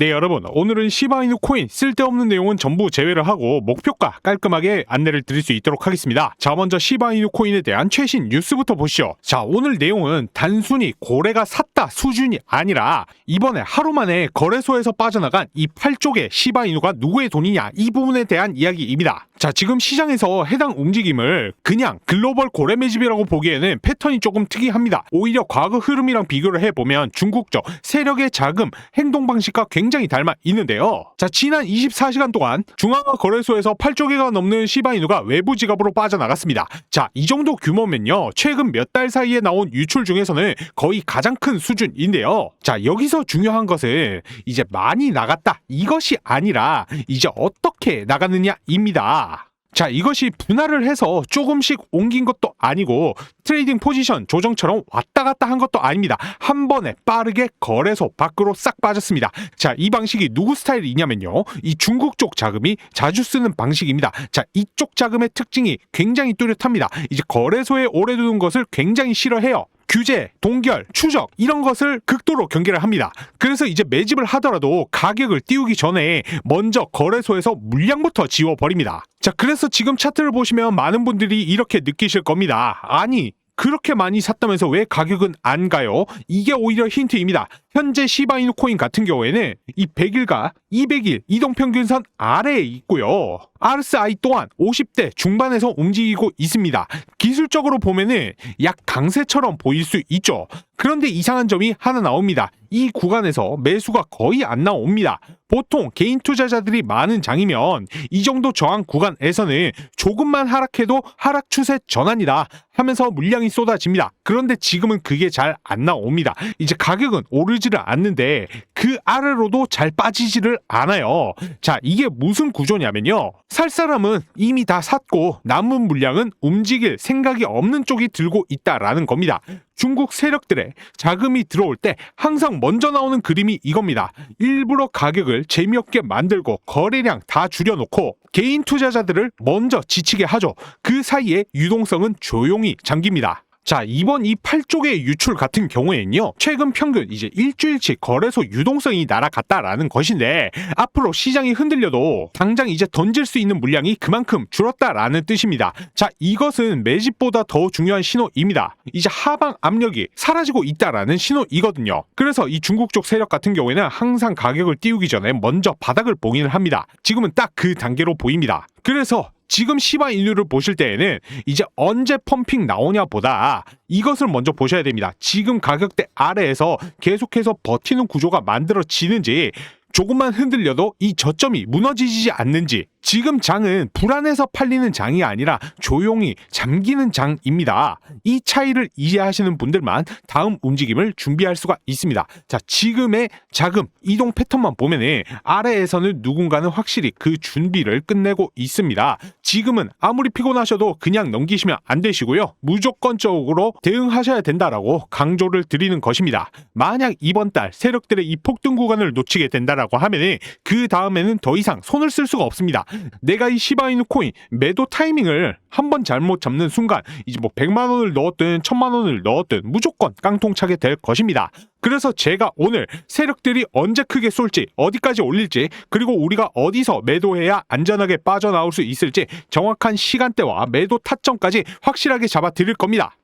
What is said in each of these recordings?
네 여러분 오늘은 시바이누 코인 쓸데없는 내용은 전부 제외를 하고 목표가 깔끔하게 안내를 드릴 수 있도록 하겠습니다. 자 먼저 시바이누 코인에 대한 최신 뉴스부터 보시죠. 자 오늘 내용은 단순히 고래가 샀다 수준이 아니라 이번에 하루 만에 거래소에서 빠져나간 이 8쪽의 시바이누가 누구의 돈이냐 이 부분에 대한 이야기입니다. 자 지금 시장에서 해당 움직임을 그냥 글로벌 고래 매집이라고 보기에는 패턴이 조금 특이합니다. 오히려 과거 흐름이랑 비교를 해보면 중국적 세력의 자금 행동 방식과 굉장히 닮아 있는데요. 자 지난 24시간 동안 중앙화 거래소에서 8조 개가 넘는 시바이누가 외부 지갑으로 빠져나갔습니다. 자 이 정도 규모면요 최근 몇 달 사이에 나온 유출 중에서는 거의 가장 큰 수준인데요. 자 여기서 중요한 것은 이제 많이 나갔다 이것이 아니라 이제 어떻게 나갔느냐입니다. 자, 이것이 분할을 해서 조금씩 옮긴 것도 아니고 트레이딩 포지션 조정처럼 왔다 갔다 한 것도 아닙니다. 한 번에 빠르게 거래소 밖으로 싹 빠졌습니다. 자, 이 방식이 누구 스타일이냐면요. 이 중국 쪽 자금이 자주 쓰는 방식입니다. 자, 이쪽 자금의 특징이 굉장히 뚜렷합니다. 이제 거래소에 오래 두는 것을 굉장히 싫어해요. 규제, 동결, 추적 이런 것을 극도로 경계를 합니다. 그래서 이제 매집을 하더라도 가격을 띄우기 전에 먼저 거래소에서 물량부터 지워 버립니다. 자, 그래서 지금 차트를 보시면 많은 분들이 이렇게 느끼실 겁니다. 아니, 그렇게 많이 샀다면서 왜 가격은 안 가요? 이게 오히려 힌트입니다. 현재 시바이누 코인 같은 경우에는 이 100일과 200일 이동평균선 아래에 있고요. RSI 또한 50대 중반에서 움직이고 있습니다. 기술적으로 보면은 약 강세처럼 보일 수 있죠. 그런데 이상한 점이 하나 나옵니다. 이 구간에서 매수가 거의 안 나옵니다. 보통 개인 투자자들이 많은 장이면 이 정도 저항 구간에서는 조금만 하락해도 하락 추세 전환이다 하면서 물량이 쏟아집니다. 그런데 지금은 그게 잘 안 나옵니다. 이제 가격은 오르지 를 않는데 그 아래로도 잘 빠지지를 않아요. 자, 이게 무슨 구조냐면요. 살 사람은 이미 다 샀고 남은 물량은 움직일 생각이 없는 쪽이 들고 있다라는 겁니다. 중국 세력들의 자금이 들어올 때 항상 먼저 나오는 그림이 이겁니다. 일부러 가격을 재미없게 만들고 거래량 다 줄여놓고 개인 투자자들을 먼저 지치게 하죠. 그 사이에 유동성은 조용히 잠깁니다. 자, 이번 이 8쪽의 유출 같은 경우에는요, 최근 평균 이제 일주일치 거래소 유동성이 날아갔다라는 것인데, 앞으로 시장이 흔들려도 당장 이제 던질 수 있는 물량이 그만큼 줄었다라는 뜻입니다. 자, 이것은 매집보다 더 중요한 신호입니다. 이제 하방 압력이 사라지고 있다라는 신호이거든요. 그래서 이 중국 쪽 세력 같은 경우에는 항상 가격을 띄우기 전에 먼저 바닥을 봉인을 합니다. 지금은 딱 그 단계로 보입니다. 그래서 지금 시바 인류를 보실 때에는 이제 언제 펌핑 나오냐 보다 이것을 먼저 보셔야 됩니다. 지금 가격대 아래에서 계속해서 버티는 구조가 만들어지는지 조금만 흔들려도 이 저점이 무너지지 않는지 지금 장은 불안해서 팔리는 장이 아니라 조용히 잠기는 장입니다. 이 차이를 이해하시는 분들만 다음 움직임을 준비할 수가 있습니다. 자, 지금의 자금 이동 패턴만 보면은 아래에서는 누군가는 확실히 그 준비를 끝내고 있습니다. 지금은 아무리 피곤하셔도 그냥 넘기시면 안 되시고요. 무조건적으로 대응하셔야 된다라고 강조를 드리는 것입니다. 만약 이번 달 세력들의 이 폭등 구간을 놓치게 된다라고 하면은 그 다음에는 더 이상 손을 쓸 수가 없습니다. 내가 이 시바이누 코인 매도 타이밍을 한 번 잘못 잡는 순간 이제 뭐 100만 원을 넣었든 1000만 원을 넣었든 무조건 깡통차게 될 것입니다. 그래서 제가 오늘 세력들이 언제 크게 쏠지 어디까지 올릴지 그리고 우리가 어디서 매도해야 안전하게 빠져나올 수 있을지 정확한 시간대와 매도 타점까지 확실하게 잡아 드릴 겁니다.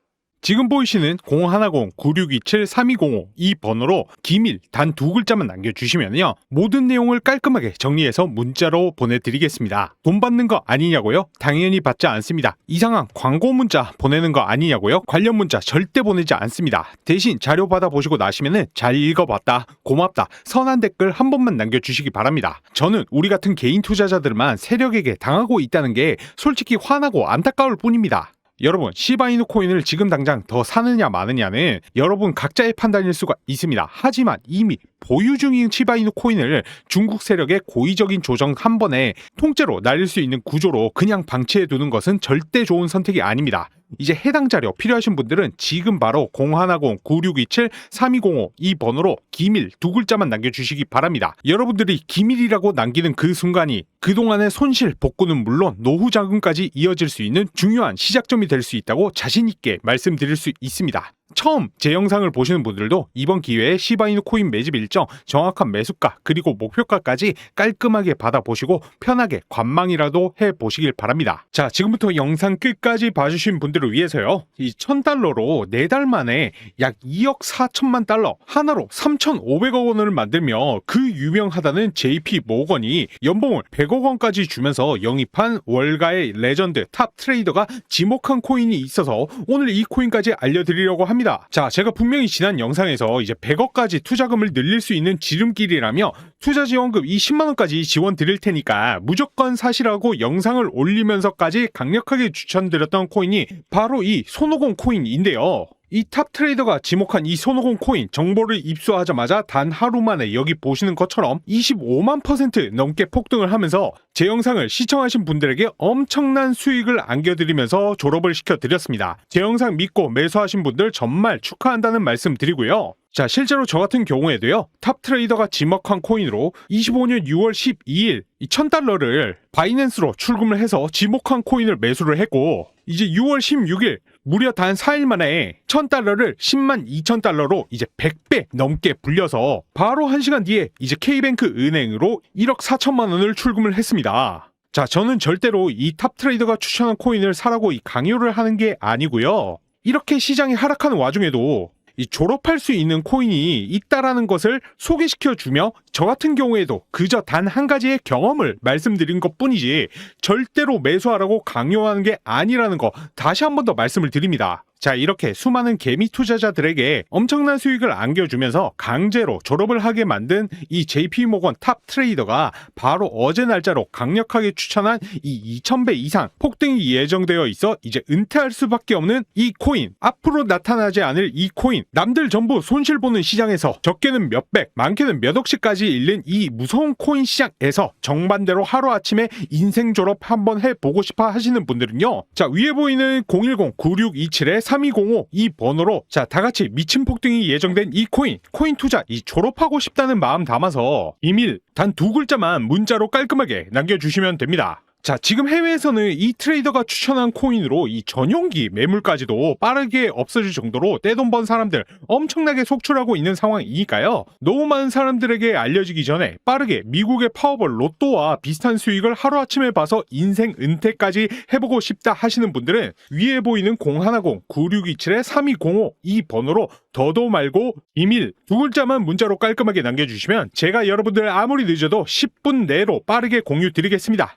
지금 보이시는 010-9627-3205 이 번호로 기밀 단 두 글자만 남겨주시면요. 모든 내용을 깔끔하게 정리해서 문자로 보내드리겠습니다. 돈 받는 거 아니냐고요? 당연히 받지 않습니다. 이상한 광고 문자 보내는 거 아니냐고요? 관련 문자 절대 보내지 않습니다. 대신 자료 받아보시고 나시면은 잘 읽어봤다, 고맙다, 선한 댓글 한 번만 남겨주시기 바랍니다. 저는 우리 같은 개인 투자자들만 세력에게 당하고 있다는 게 솔직히 화나고 안타까울 뿐입니다. 여러분 시바이누 코인을 지금 당장 더 사느냐 마느냐는 여러분 각자의 판단일 수가 있습니다. 하지만 이미 보유 중인 시바이누 코인을 중국 세력의 고의적인 조정 한 번에 통째로 날릴 수 있는 구조로 그냥 방치해 두는 것은 절대 좋은 선택이 아닙니다. 이제 해당 자료 필요하신 분들은 지금 바로 010-9627-3205 이 번호로 기밀 두 글자만 남겨주시기 바랍니다. 여러분들이 기밀이라고 남기는 그 순간이 그동안의 손실 복구는 물론 노후 자금까지 이어질 수 있는 중요한 시작점이 될 수 있다고 자신있게 말씀드릴 수 있습니다. 처음 제 영상을 보시는 분들도 이번 기회에 시바이누 코인 매집 일정, 정확한 매수가, 그리고 목표가까지 깔끔하게 받아보시고 편하게 관망이라도 해보시길 바랍니다. 자, 지금부터 영상 끝까지 봐주신 분들을 위해서요. 이 1000달러로 4달 만에 약 2억 4천만 달러, 하나로 3,500억 원을 만들며 그 유명하다는 JP 모건이 연봉을 100억 원까지 주면서 영입한 월가의 레전드 탑 트레이더가 지목한 코인이 있어서 오늘 이 코인까지 알려드리려고 합니다. 자, 제가 분명히 지난 영상에서 이제 100억까지 투자금을 늘릴 수 있는 지름길이라며 투자 지원금 이 10만 원까지 지원 드릴 테니까 무조건 사시라고 영상을 올리면서까지 강력하게 추천드렸던 코인이 바로 이 손오공 코인인데요. 이 탑 트레이더가 지목한 이 손오공 코인 정보를 입수하자마자 단 하루 만에 여기 보시는 것처럼 25만 퍼센트 넘게 폭등을 하면서 제 영상을 시청하신 분들에게 엄청난 수익을 안겨드리면서 졸업을 시켜드렸습니다. 제 영상 믿고 매수하신 분들 정말 축하한다는 말씀 드리고요. 자, 실제로 저 같은 경우에도요, 탑 트레이더가 지목한 코인으로 25년 6월 12일 이 1000달러를 바이낸스로 출금을 해서 지목한 코인을 매수를 했고, 이제 6월 16일 무려 단 4일 만에 1000달러를 10만 2000달러로 이제 100배 넘게 불려서 바로 1시간 뒤에 이제 K뱅크 은행으로 1억 4천만 원을 출금을 했습니다. 자, 저는 절대로 이 탑 트레이더가 추천한 코인을 사라고 이 강요를 하는 게 아니고요. 이렇게 시장이 하락하는 와중에도 이 졸업할 수 있는 코인이 있다라는 것을 소개시켜 주며 저 같은 경우에도 그저 단 한 가지의 경험을 말씀드린 것 뿐이지 절대로 매수하라고 강요하는 게 아니라는 거 다시 한 번 더 말씀을 드립니다. 자, 이렇게 수많은 개미 투자자들에게 엄청난 수익을 안겨주면서 강제로 졸업을 하게 만든 이 JP 모건 탑 트레이더가 바로 어제 날짜로 강력하게 추천한 이 2000배 이상 폭등이 예정되어 있어 이제 은퇴할 수밖에 없는 이 코인. 앞으로 나타나지 않을 이 코인. 남들 전부 손실 보는 시장에서 적게는 몇백, 많게는 몇 억씩까지 잃는 이 무서운 코인 시장에서 정반대로 하루아침에 인생 졸업 한번 해보고 싶어 하시는 분들은요. 자, 위에 보이는 010-9627의 3205 이 번호로 자, 다 같이 미친 폭등이 예정된 이 코인, 코인 투자 이 졸업하고 싶다는 마음 담아서 이밀 단 두 글자만 문자로 깔끔하게 남겨 주시면 됩니다. 자, 지금 해외에서는 이 트레이더가 추천한 코인으로 이 전용기 매물까지도 빠르게 없어질 정도로 떼돈 번 사람들 엄청나게 속출하고 있는 상황이니까요. 너무 많은 사람들에게 알려지기 전에 빠르게 미국의 파워볼 로또와 비슷한 수익을 하루아침에 봐서 인생 은퇴까지 해보고 싶다 하시는 분들은 위에 보이는 010-9627-3205 이 번호로 더도 말고 비밀 두 글자만 문자로 깔끔하게 남겨주시면 제가 여러분들 아무리 늦어도 10분 내로 빠르게 공유 드리겠습니다.